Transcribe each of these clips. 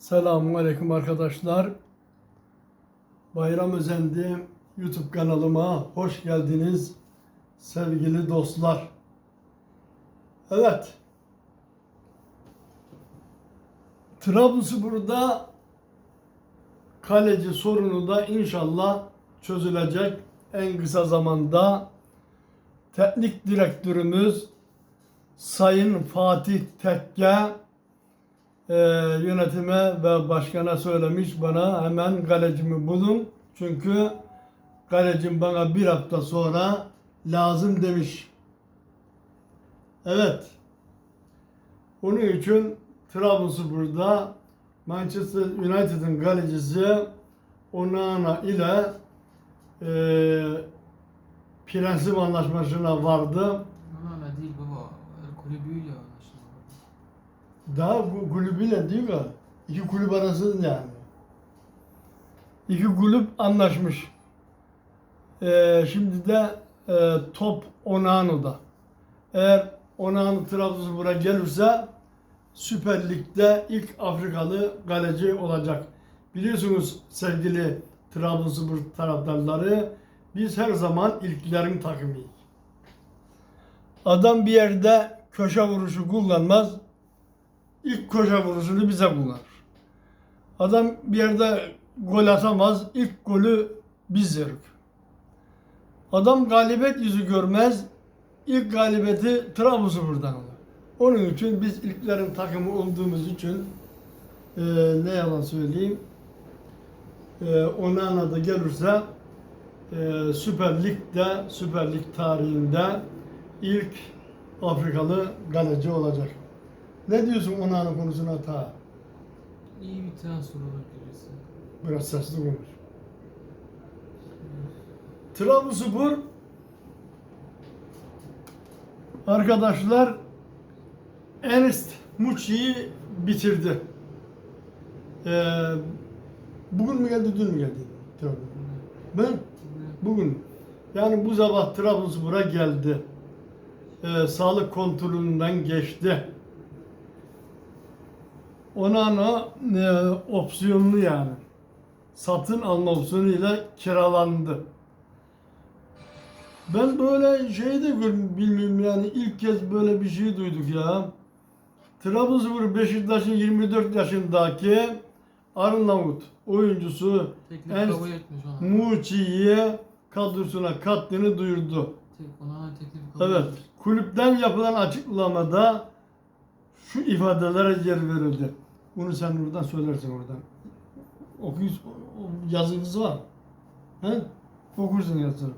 Selamun Aleyküm arkadaşlar. Bayram Özendi YouTube kanalıma hoş geldiniz sevgili dostlar. Evet. Trabzonspor'da kaleci sorunu da inşallah çözülecek en kısa zamanda. Teknik direktörümüz Sayın Fatih Tekke e, yönetime ve başkana söylemiş bana hemen kalecimi bulun. Çünkü kalecim bana bir hafta sonra lazım demiş. Evet. Onun için Trabzonspor'da Manchester United'ın kalecisi Onana ile e, prensip anlaşmasına vardı. Ama değil baba. Kulübüyle. Daha kulübüyle değil mi? İki kulüp arasında yani. İki kulüp anlaşmış. Ee, şimdi de e, top Onano'da. Eğer Onano Trabzonspor'a gelirse Süper Lig'de ilk Afrikalı kaleci olacak. Biliyorsunuz sevgili Trabzonspor taraftarları biz her zaman ilklerin takımıyız. Adam bir yerde köşe vuruşu kullanmaz. İlk köşe vuruşunu bize kullanır. Adam bir yerde gol atamaz. İlk golü biz yeriz. Adam galibiyet yüzü görmez. İlk galibiyeti Trabzonspor'dan alır. Onun için biz ilklerin takımı olduğumuz için e, ne yalan söyleyeyim e, Onana da gelirse e, Süper Lig'de, Süper Lig tarihinde ilk Afrikalı kaleci olacak. Ne diyorsun Onana konusuna ta? İyi bir transfer olabiliriz. Biraz sesli konuş. Trabzonspor arkadaşlar Ernst Muçi'yi bitirdi. Ee, bugün mü geldi, dün mü geldi Trabzonspor? Ben bugün yani bu sabah Trabzonspor'a geldi. Ee, sağlık kontrolünden geçti. Onana e, opsiyonlu yani. Satın alma opsiyonuyla kiralandı. Ben böyle şey de bilmiyorum yani ilk kez böyle bir şey duyduk ya. Trabzonspor Beşiktaş'ın 24 yaşındaki Arnavut oyuncusu Teklif Ernst. Muçi'yi kadrosuna kattığını duyurdu. Tek, ona teklif kabul Evet, kulüpten yapılan açıklamada şu ifadelere yer verildi. Bunu sen oradan söylersin oradan. Okuyuz, yazınız var. He? Okursun yazını.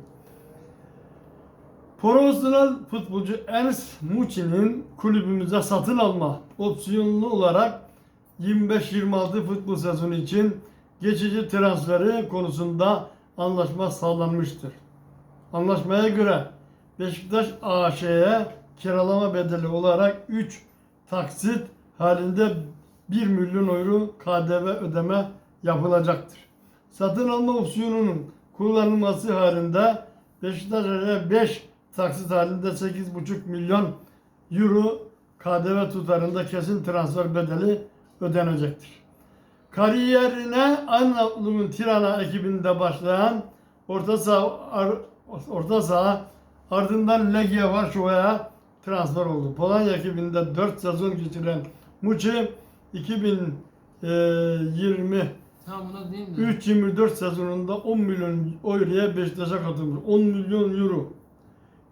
Profesyonel futbolcu Ernst Muçi'nin kulübümüze satın alma opsiyonlu olarak 25-26 futbol sezonu için geçici transferi konusunda anlaşma sağlanmıştır. Anlaşmaya göre Beşiktaş AŞ'ye kiralama bedeli olarak 3 taksit halinde 1 milyon euro KDV ödeme yapılacaktır. Satın alma opsiyonunun kullanılması halinde Beşiktaş AŞ'ye 5 taksit halinde 8,5 milyon euro KDV tutarında kesin transfer bedeli ödenecektir. Kariyerine Arnavutluğun Tirana ekibinde başlayan orta saha orta saha ardından Legia Varşova'ya transfer oldu. Polonya ekibinde 4 sezon geçiren Muçi 2023 Tamam buna diyeyim de. 24 sezonunda 10 milyon euroya Beşiktaş'a katılmış. 10 milyon euro.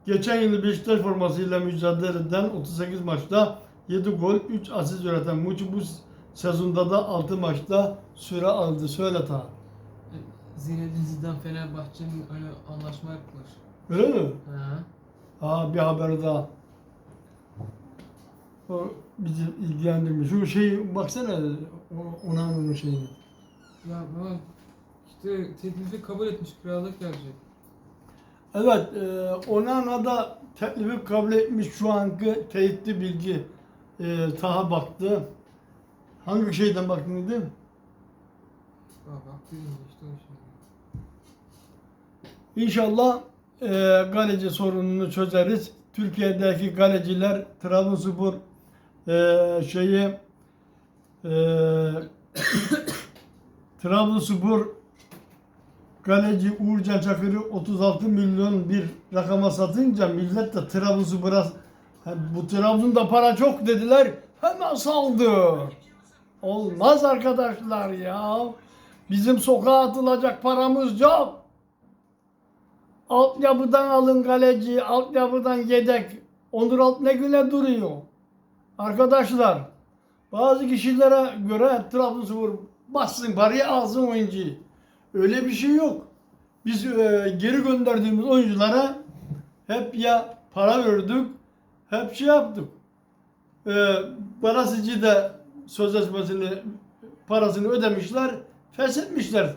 Geçen yıl Beşiktaş formasıyla mücadele eden 38 maçta 7 gol, 3 asist üreten Muçi bu sezonda da 6 maçta süre aldı. Söyle ta. Zinedine Zidane Fenerbahçe'nin anlaşma yaptılar. Öyle mi? Ha. Ha bir haber daha. O bizi ilgilendirmiş. Şu şey baksana o- Onana'nın şeyini. Ya baba işte teklifi kabul etmiş krallık gelecek. Evet, e, Onana da teklifi kabul etmiş şu anki teyitli bilgi. E, Taha baktı. Hangi şeyden baktın işte o şey. İnşallah e, kaleci sorununu çözeriz. Türkiye'deki kaleciler Trabzonspor e, şeyi e, Trabzonspor kaleci Uğurcan Çakır'ı 36 milyon bir rakama satınca millet de Trabzonspor'a "Ha, bu Trabzon'da para çok dediler hemen saldı. Olmaz arkadaşlar ya. Bizim sokağa atılacak paramız yok. Altyapıdan alın kaleci, altyapıdan yedek. Onur Alt ne güne duruyor. Arkadaşlar bazı kişilere göre Trabzonspor bassın parayı alsın oyuncuyu. Öyle bir şey yok. Biz e, geri gönderdiğimiz oyunculara hep ya para verdik, hep şey yaptık. E, Barasıcı da sözleşmesini, parasını ödemişler, feshetmişler.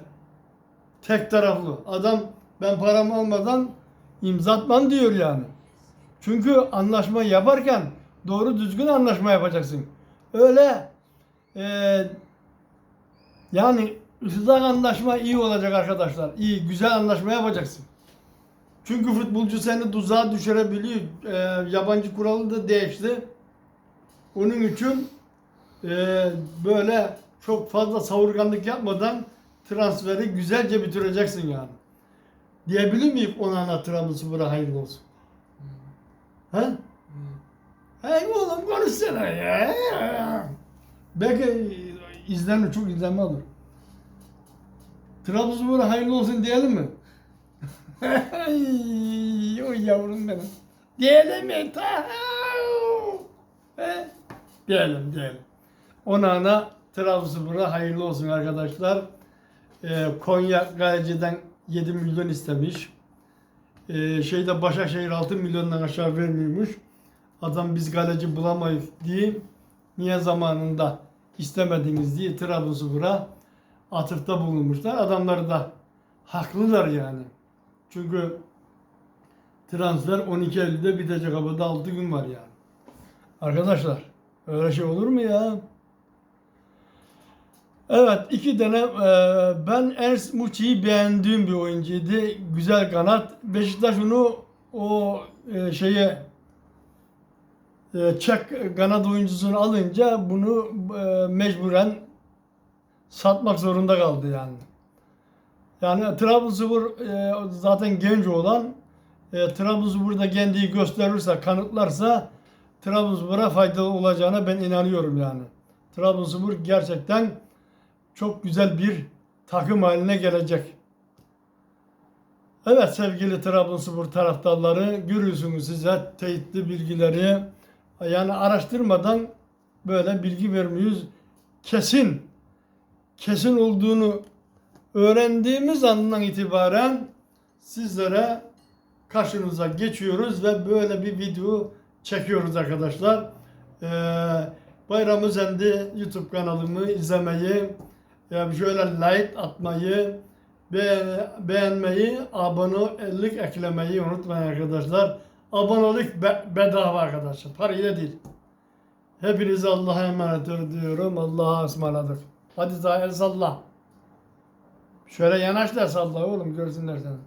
Tek taraflı. Adam ben paramı almadan imza atmam diyor yani. Çünkü anlaşma yaparken doğru düzgün anlaşma yapacaksın. Öyle e, yani ıslak anlaşma iyi olacak arkadaşlar. İyi, güzel anlaşma yapacaksın. Çünkü futbolcu seni tuzağa düşürebiliyor. E, yabancı kuralı da değişti. Onun için e, böyle çok fazla savurganlık yapmadan transferi güzelce bitireceksin yani. Diyebilir miyim Onana Trabzonspor'a hayırlı olsun? He? Hey oğlum konuşsana ya. Belki izlenme çok izlenme alır. Trabzonspor'a hayırlı olsun diyelim mi? O yavrum benim. Diyelim mi? Diyelim diyelim. Onana Trabzonspor'a hayırlı olsun arkadaşlar. Ee, Konya Galeciden 7 milyon istemiş. Ee, şeyde Başakşehir 6 milyondan aşağı vermiyormuş. Adam biz galeci bulamayız diye niye zamanında istemediniz diye Trabzonspor'a atıfta bulunmuşlar. Adamlar da haklılar yani. Çünkü transfer 12 Eylül'de bitecek havada 6 gün var yani. Arkadaşlar öyle şey olur mu ya? Evet iki tane e, ben Ernst Muçi'yi beğendiğim bir oyuncuydu. Güzel kanat. Beşiktaş onu o e, şeye Çek kanat oyuncusunu alınca bunu e, mecburen satmak zorunda kaldı yani. Yani Trabzonspor e, zaten genç olan e, Trabzonspor'da kendiyi gösterirse, kanıtlarsa Trabzonspor'a faydalı olacağına ben inanıyorum yani. Trabzonspor gerçekten çok güzel bir takım haline gelecek. Evet sevgili Trabzonspor taraftarları görüyorsunuz size teyitli bilgileri yani araştırmadan böyle bilgi vermiyoruz. Kesin kesin olduğunu öğrendiğimiz andan itibaren sizlere karşınıza geçiyoruz ve böyle bir video çekiyoruz arkadaşlar. Ee, Bayram Özendi YouTube kanalımı izlemeyi, şöyle like atmayı, be- beğenmeyi, abonelik eklemeyi unutmayın arkadaşlar. Abonelik be- bedava arkadaşlar. Parayla değil. Hepinize Allah'a emanet ediyorum. Allah'a ısmarladık. Hadi daha el salla. Şöyle yanaş da salla oğlum görsünler seni.